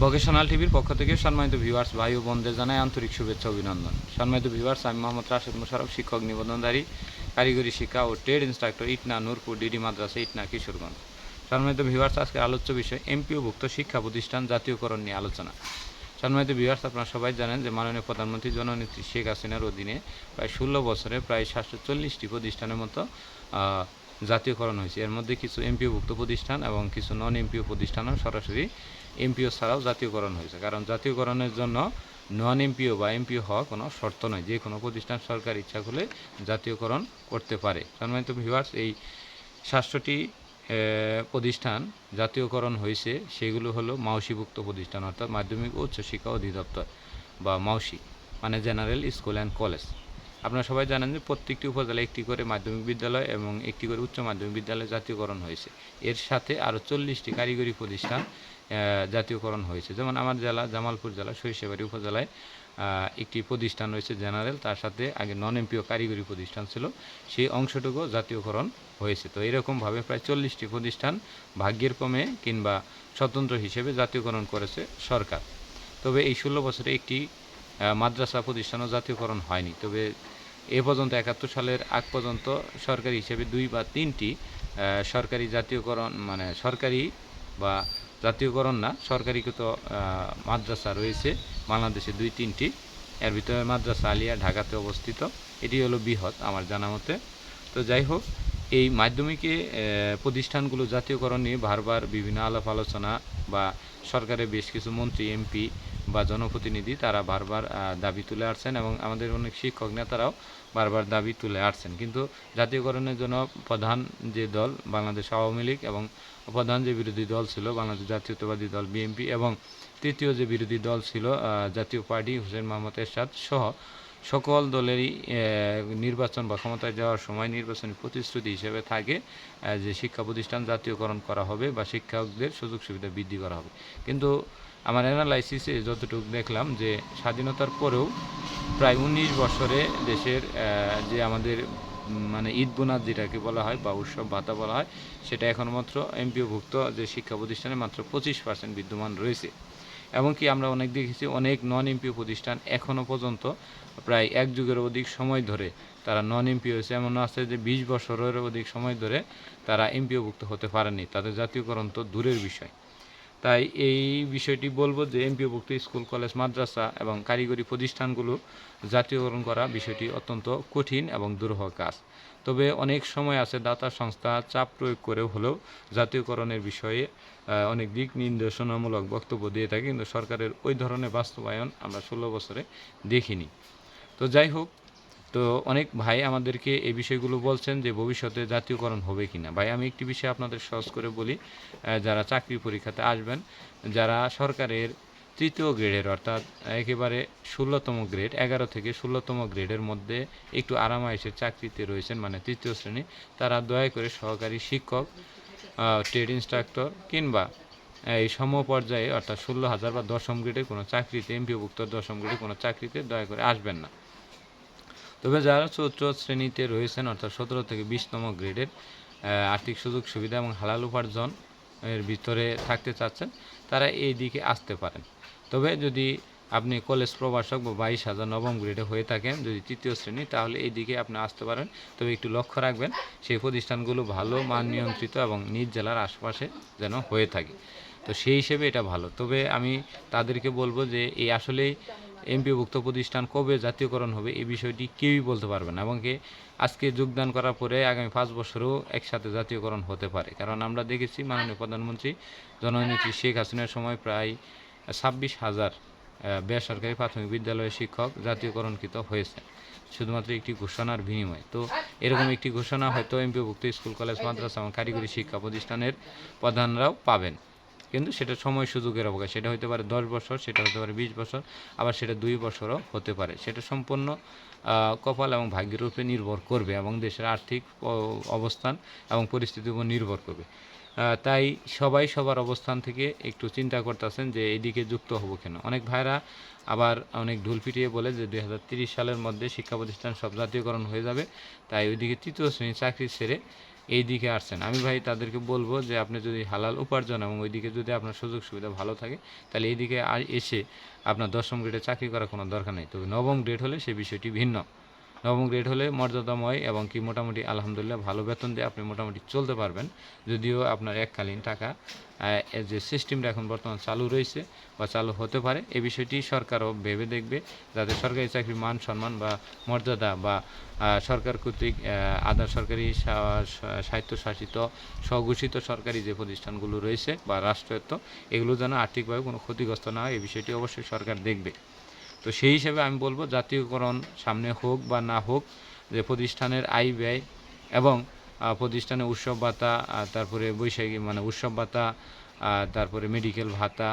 Vocational টিভির পক্ষ থেকে সম্মানিত ভিউয়ার্স ভাই ও বোনদের জানাই আন্তরিক শুভেচ্ছা অভিনন্দন সম্মানিত ভিউয়ার্স আমি মোহাম্মদ রাশেদ মোশারফ শিক্ষক নিবন্ধনধারী কারিগরি শিক্ষা ও trade instructor Itna Nurpur DD মাদ্রাসা ইটনা কিশোরগঞ্জ সম্মানিত ভিউয়ার্স আজকের আলোচ্য বিষয় এমপিওভুক্ত শিক্ষা প্রতিষ্ঠান জাতীয়করণ নিয়ে আলোচনা সম্মানিত ভিউয়ার্স আপনারা সবাই জানেন যে মাননীয় প্রধানমন্ত্রী জননেত্রী শেখ হাসিনার অধীনে প্রায় ষোলো বছরে প্রায় সাতশো চল্লিশটি প্রতিষ্ঠানের মতো জাতীয়করণ হয়েছে। এর মধ্যে কিছু এমপিওভুক্ত প্রতিষ্ঠান এবং কিছু নন এমপিও প্রতিষ্ঠানও সরাসরি এমপিও ছাড়াও জাতীয়করণ হয়েছে। কারণ জাতীয়করণের জন্য নন এমপিও বা এমপিও হওয়া কোনো শর্ত নয়। যে কোনো প্রতিষ্ঠান সরকার ইচ্ছা করলে জাতীয়করণ করতে পারে। সম্মানিত ভিউয়ার্স এই সাতশোটি প্রতিষ্ঠান জাতীয়করণ হয়েছে, সেগুলো হলো মাউসিভুক্ত প্রতিষ্ঠান, অর্থাৎ মাধ্যমিক ও উচ্চশিক্ষা অধিদপ্তর বা মাউসি মানে জেনারেল স্কুল অ্যান্ড কলেজ আপনারা সবাই জানেন যে প্রত্যেকটি উপজেলায় একটি করে মাধ্যমিক বিদ্যালয় এবং একটি করে উচ্চ মাধ্যমিক বিদ্যালয় জাতীয়করণ হয়েছে। এর সাথে আরও চল্লিশটি কারিগরি প্রতিষ্ঠান জাতীয়করণ হয়েছে। যেমন আমার জেলা, জামালপুর জেলা, সরিষাবাড়ি উপজেলায় একটি প্রতিষ্ঠান রয়েছে জেনারেল, তার সাথে আগে নন এমপিও কারিগরি প্রতিষ্ঠান ছিল, সেই অংশটুকু জাতীয়করণ হয়েছে। তো এরকমভাবে প্রায় চল্লিশটি প্রতিষ্ঠান ভাগ্যের কমে কিংবা স্বতন্ত্র হিসেবে জাতীয়করণ করেছে সরকার। তবে এই ষোলো বছরে একটি মাদ্রাসা প্রতিষ্ঠানও জাতীয়করণ হয়নি। তবে এ পর্যন্ত একাত্তর সালের আগ পর্যন্ত সরকারি হিসেবে দুই বা তিনটি সরকারি জাতীয়করণ মানে সরকারি বা জাতীয়করণ না, সরকারিকৃত মাদ্রাসা রয়েছে। বাংলাদেশে দুই তিনটি। এর ভিতরে মাদ্রাসা আলিয়া ঢাকাতে অবস্থিত। এটি হলো বৃহৎ আমার জানা মতে। তো যাই হোক, এই মাধ্যমিকে প্রতিষ্ঠানগুলো জাতীয়করণ নিয়ে বারবার বিভিন্ন আলাপ আলোচনা বা সরকারের বেশ কিছু মন্ত্রী, এমপি বা জনপ্রতিনিধি তারা বারবার দাবি তুলে আসছেন এবং আমাদের অনেক শিক্ষক নেতারাও বারবার দাবি তুলে আসছেন কিন্তু জাতীয়করণের জন্য প্রধান যে দল বাংলাদেশ আওয়ামী লীগ এবং প্রধান যে বিরোধী দল ছিল বাংলাদেশ জাতীয়তাবাদী দল বিএনপি এবং তৃতীয় যে বিরোধী দল ছিল জাতীয় পার্টি হোসেন মোহাম্মদ এরশাদ সহ সকল দলেরই নির্বাচন বা ক্ষমতায় যাওয়ার সময় নির্বাচনী প্রতিশ্রুতি হিসেবে থাকে যে শিক্ষা প্রতিষ্ঠান জাতীয়করণ করা হবে বা শিক্ষকদের সুযোগ সুবিধা বৃদ্ধি করা হবে। কিন্তু আমার অ্যানালাইসিসে যতটুকু দেখলাম যে স্বাধীনতার পরেও প্রায় উনিশ বছরে দেশের যে আমাদের মানে ঈদ বোনাত যেটাকে বলা হয় বা উৎসব ভাতা বলা হয়, সেটা এখন মাত্র এমপিওভুক্ত যে শিক্ষা প্রতিষ্ঠানে মাত্র পঁচিশ পার্সেন্ট বিদ্যমান রয়েছে। এমনকি আমরা অনেক দেখেছি অনেক নন এমপিও প্রতিষ্ঠান এখনও পর্যন্ত প্রায় এক যুগের অধিক সময় ধরে তারা নন এমপি হয়েছে। এমন আছে যে বিশ বছরের অধিক সময় ধরে তারা এমপিওভুক্ত হতে পারেনি। তাদের জাতীয়করণ তো দূরের বিষয়। তাই এই বিষয়টি বলব যে এমপিওভুক্ত স্কুল, কলেজ, মাদ্রাসা এবং কারিগরি প্রতিষ্ঠানগুলো জাতীয়করণ করা বিষয়টি অত্যন্ত কঠিন এবং দুরূহ কাজ। তবে অনেক সময় আছে দাতা সংস্থা চাপ প্রয়োগ করে হলেও জাতীয়করণের বিষয়ে অনেক দিক নির্দেশনামূলক বক্তব্য দিয়ে থাকে, কিন্তু সরকারের ওই ধরনের বাস্তবায়ন আমরা ষোলো বছরে দেখিনি। তো যাই হোক তো অনেক ভাই আমাদেরকে এই বিষয়গুলো বলছেন যে ভবিষ্যতে জাতীয়করণ হবে কিনা। ভাই, আমি একটি বিষয় আপনাদের সহজ করে বলি যারা চাকরি পরীক্ষাতে আসবেন, যারা সরকারের তৃতীয় গ্রেডের অর্থাৎ একেবারে ষোলোতম গ্রেড, এগারো থেকে ষোলোতম গ্রেডের মধ্যে একটু আরামায়েশের চাকরিতে রয়েছেন মানে তৃতীয় শ্রেণি, তারা দয়া করে সহকারী শিক্ষক ট্রেড ইনস্ট্রাক্টর কিংবা এই সম পর্যায়ে অর্থাৎ ষোলো হাজার বা দশম গ্রেডের কোনো চাকরিতে, এমপিওভুক্ত দশম গ্রেডের কোনো চাকরিতে দয়া করে আসবেন না। তবে যারা চতুর্থ শ্রেণীতে রয়েছেন, অর্থাৎ সতেরো থেকে বিশতম গ্রেডের আর্থিক সুযোগ, সুবিধা এবং হালাল উপার্জন এর ভিতরে থাকতে চাচ্ছেন, তারা এই দিকে আসতে পারেন। তবে যদি আপনি কলেজ প্রভাষক বা বাইশ হাজার নবম গ্রেডে হয়ে থাকেন, যদি তৃতীয় শ্রেণি, তাহলে এই দিকে আপনি আসতে পারেন। তবে একটু লক্ষ্য রাখবেন, সেই প্রতিষ্ঠানগুলো ভালো, মান নিয়ন্ত্রিত এবং নিজ জেলার আশপাশে যেন হয়ে থাকে। তো সেই হিসেবে এটা ভালো। তবে আমি তাদেরকে বলব যে, এই আসলেই এমপিভুক্ত প্রতিষ্ঠান কবে জাতীয়করণ হবে এই বিষয়টি কেউই বলতে পারবে না, এবং আজকে যোগদান করার পরে আগামী পাঁচ বছরেও একসাথে জাতীয়করণ হতে পারে। কারণ আমরা দেখেছি মাননীয় প্রধানমন্ত্রী জননেত্রী শেখ হাসিনার সময় প্রায় ছাব্বিশ হাজার বেসরকারি প্রাথমিক বিদ্যালয়ের শিক্ষক জাতীয়করণকৃত হয়েছে শুধুমাত্র একটি ঘোষণার বিনিময়ে। তো এরকম একটি ঘোষণা হয়তো এমপিভুক্ত স্কুল, কলেজ, মাদ্রাসা এবং কারিগরি শিক্ষা প্রতিষ্ঠানের প্রধানরাও পাবেন। কিন্তু সেটা সময় সুযোগের অবকাশ। সেটা হতে পারে দশ বছর, সেটা হতে পারে বিশ বছর, আবার সেটা দুই বছরও হতে পারে। সেটা সম্পূর্ণ কপাল এবং ভাগ্যের উপরে নির্ভর করবে এবং দেশের আর্থিক অবস্থান এবং পরিস্থিতির উপর নির্ভর করবে। তাই সবাই সবার অবস্থান থেকে একটু চিন্তা করতেছেন যে এইদিকে যুক্ত হব কেন? অনেক ভাইরা আবার অনেক ঢুল পিটিয়ে বলে যে দুই সালের মধ্যে শিক্ষা প্রতিষ্ঠান সব জাতীয়করণ হয়ে যাবে, তাই ওইদিকে তৃতীয় শ্রেণির চাকরি ছেড়ে এই দিকে আসছেন। আমি ভাই তাদেরকে বলব যে, আপনি যদি হালাল উপার্জন এবং ওই দিকে যদি আপনার সুযোগ সুবিধা ভালো থাকে, তাহলে এই দিকে এসে আপনার দশম গ্রেডে চাকরি করার কোনো দরকার নেই। তবে নবম গ্রেড হলে সে বিষয়টি ভিন্ন। নবম গ্রেড হলে মর্যাদাময় এবং কি মোটামুটি আলহামদুলিল্লাহ ভালো বেতন দিয়ে আপনি মোটামুটি চলতে পারবেন। যদিও আপনার এককালীন টাকা যে সিস্টেমটা এখন বর্তমান চালু রয়েছে বা চালু হতে পারে, এ বিষয়টি সরকারও ভেবে দেখবে যাতে সরকারি চাকরির মান সম্মান বা মর্যাদা বা সরকার কর্তৃক আধা সরকারি স্বায়ত্তশাসিত, স্বঘোষিত সরকারি যে প্রতিষ্ঠানগুলো রয়েছে বা রাষ্ট্রায়ত্ত, এগুলো যেন আর্থিকভাবে কোনো ক্ষতিগ্রস্ত না হয় এই বিষয়টি অবশ্যই সরকার দেখবে। তো সেই হিসেবে আমি বলব, জাতীয়করণ সামনে হোক বা না হোক, যে প্রতিষ্ঠানের আয় ব্যয় এবং প্রতিষ্ঠানে উৎসব ভাতা তারপরে বৈশাখী মানে উৎসব ভাতা তারপরে মেডিকেল ভাতা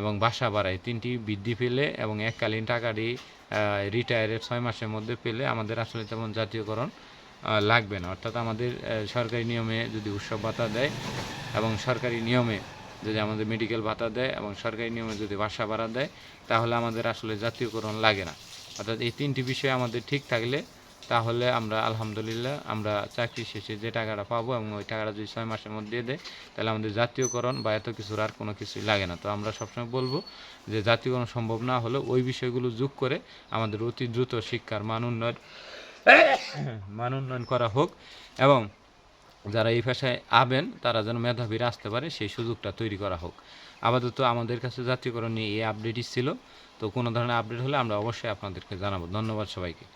এবং বাসা এই তিনটি বৃদ্ধি পেলে এবং এককালীন টাকাটি রিটায়ারের ছয় মাসের মধ্যে পেলে আমাদের আসলে তেমন জাতীয়করণ লাগবে না। অর্থাৎ আমাদের সরকারি নিয়মে যদি উৎসব ভাতা দেয় এবং সরকারি নিয়মে যদি আমাদের মেডিকেল ভাতা দেয় এবং সরকারি নিয়মে যদি বাসা ভাড়া দেয়, তাহলে আমাদের আসলে জাতীয়করণ লাগে না। অর্থাৎ এই তিনটি বিষয় আমাদের ঠিক থাকলে, তাহলে আমরা আলহামদুলিল্লাহ আমরা চাকরি শেষে যে টাকাটা পাবো এবং ওই টাকাটা যদি ছয় মাসের মধ্যে দেয় তাহলে আমাদের জাতীয়করণ বা এত কিছুর আর কোনো কিছুই লাগে না। তো আমরা সবসময় বলব যে জাতীয়করণ সম্ভব না হলে ওই বিষয়গুলো যোগ করে আমাদের অতি দ্রুত শিক্ষার মান উন্নয়ন মান উন্নয়ন করা হোক এবং যারা এই ভাষায় আবেন, তারা যেন মেধাবীরা আসতে পারে, সেই সুযোগটা তৈরি করা হোক। আপাতত আমাদের কাছে জাতীয়করণ নিয়ে এই আপডেটই ছিল। তো কোনো ধরনের আপডেট হলে আমরা অবশ্যই আপনাদেরকে জানাব। ধন্যবাদ সবাইকে।